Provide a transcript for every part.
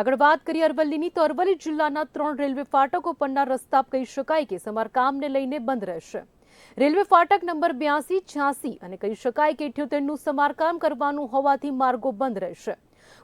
આગળ વાત કરીએ અરવલ્લીની, તો અરવલ્લી જિલ્લાના ત્રણ રેલવે ફાટકો પરના રસ્તા કહી શકાય કે સમારકામને લઈને બંધ રહેશે. રેલવે ફાટક નંબર બ્યાસી, છ્યાસી અને કહી શકાય કે ઇઠ્યોતેરનું સમારકામ કરવાનું હોવાથી માર્ગો બંધ રહેશે.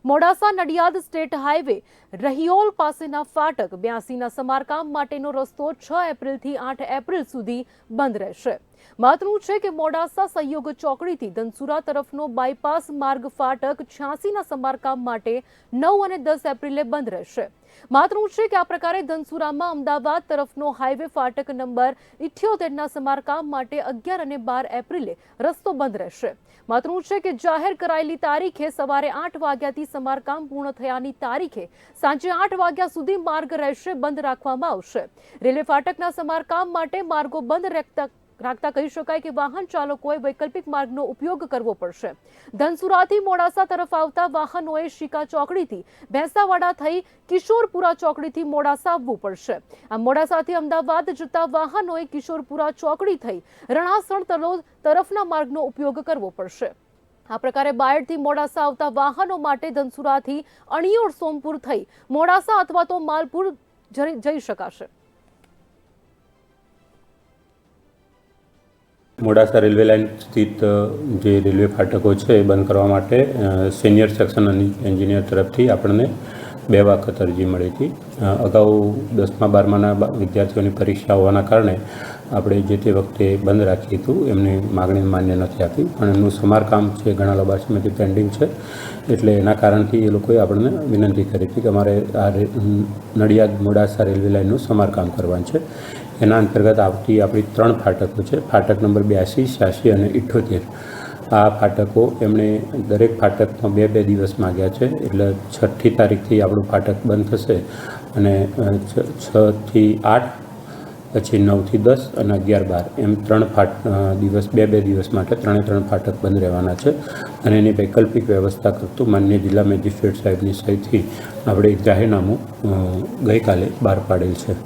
મોડાસા, નડિયાદ સ્ટેટ હાઈવે, રહિયોલ પાસેના ફાટક બ્યાસીના સમારકામ માટેનો રસ્તો છ એપ્રિલથી આઠ એપ્રિલ સુધી બંધ રહેશે. મહત્વનું છે કે મોડાસા સહયોગ ચોકડીથી ધનસુરા તરફનો બાયપાસ માર્ગ ફાટક છ્યાસીના સમારકામ માટે નવ અને દસ એપ્રિલે બંધ રહેશે. મહત્વનું છે કે આ પ્રકારે ધનસુરામાં અમદાવાદ તરફનો હાઈવે ફાટક નંબર ઇઠ્યોતેરના સમારકામ માટે અગિયાર અને બાર એપ્રિલે રસ્તો બંધ રહેશે. મહત્વનું છે કે જાહેર કરાયેલી તારીખે સવારે આઠ વાગ્યાથી સમારકામ પૂર્ણ થયાની તારીખે સાંજે આઠ વાગ્યા સુધી માર્ગ રહેશે, બંધ રાખવામાં આવશે. રેલવે ફાટકના સમારકામ માટે માર્ગો બંધ રાખતા કહી શકાય કે વાહન ચાલકોએ વૈકલ્પિક માર્ગનો ઉપયોગ કરવો પડશે. ધનસુરાથી મોડાસા તરફ આવતા વાહનોએ શિકા ચોકડીથી ભેંસાવાડા થઈ કિશોરપુરા ચોકડીથી મોડાસા આવવું પડશે. આ મોડાસાથી અમદાવાદ જતા વાહનોએ કિશોરપુરા ચોકડી થઈ રણાસણ તલોદ તરફના માર્ગનો ઉપયોગ કરવો પડશે. આ પ્રકારે બાયડથી મોડાસા આવતા વાહનો માટે ધનસુરાથી અણિયોળ સોમપુર થઈ મોડાસા અથવા તો માલપુર જઈ શકાશે. મોડાસા રેલવે લાઇન સ્થિત જે રેલવે ફાટકો છે એ બંધ કરવા માટે સિનિયર સેક્શન એન્જિનિયર તરફથી આપણને બે વખત અરજી મળી હતી. અગાઉ દસમા, બારમાના વિદ્યાર્થીઓની પરીક્ષા હોવાના કારણે આપણે જે તે વખતે બંધ રાખી હતું, એમની માગણી માન્ય નથી આપી. પણ એમનું સમારકામ છે, ઘણા લાંબા સમયથી પેન્ડિંગ છે, એટલે એના કારણથી એ લોકોએ આપણને વિનંતી કરી હતી કે અમારે આ નડિયાદ, મોડાસા રેલવે લાઇનનું સમારકામ કરવાનું છે. એના અંતર્ગત આવતી આપણી ત્રણ ફાટકો છે. ફાટક નંબર બ્યાસી, છ્યાસી અને ઇઠ્ઠોતેર આ ફાટકો એમણે દરેક ફાટકમાં બે બે દિવસ માગ્યા છે. એટલે છઠ્ઠી તારીખથી આપણું ફાટક બંધ થશે અને છથી આઠ, પછી નવથી દસ અને અગિયાર, બાર. એમ ત્રણ ફાટ દિવસ, બે બે દિવસ માટે ત્રણે ત્રણ ફાટક બંધ રહેવાના છે. અને એની વૈકલ્પિક વ્યવસ્થા કરતું માન્ય જિલ્લા મેજિસ્ટ્રેટ સાહેબની સહીથી આપણે જાહેરનામું ગઈકાલે બહાર પાડેલ છે.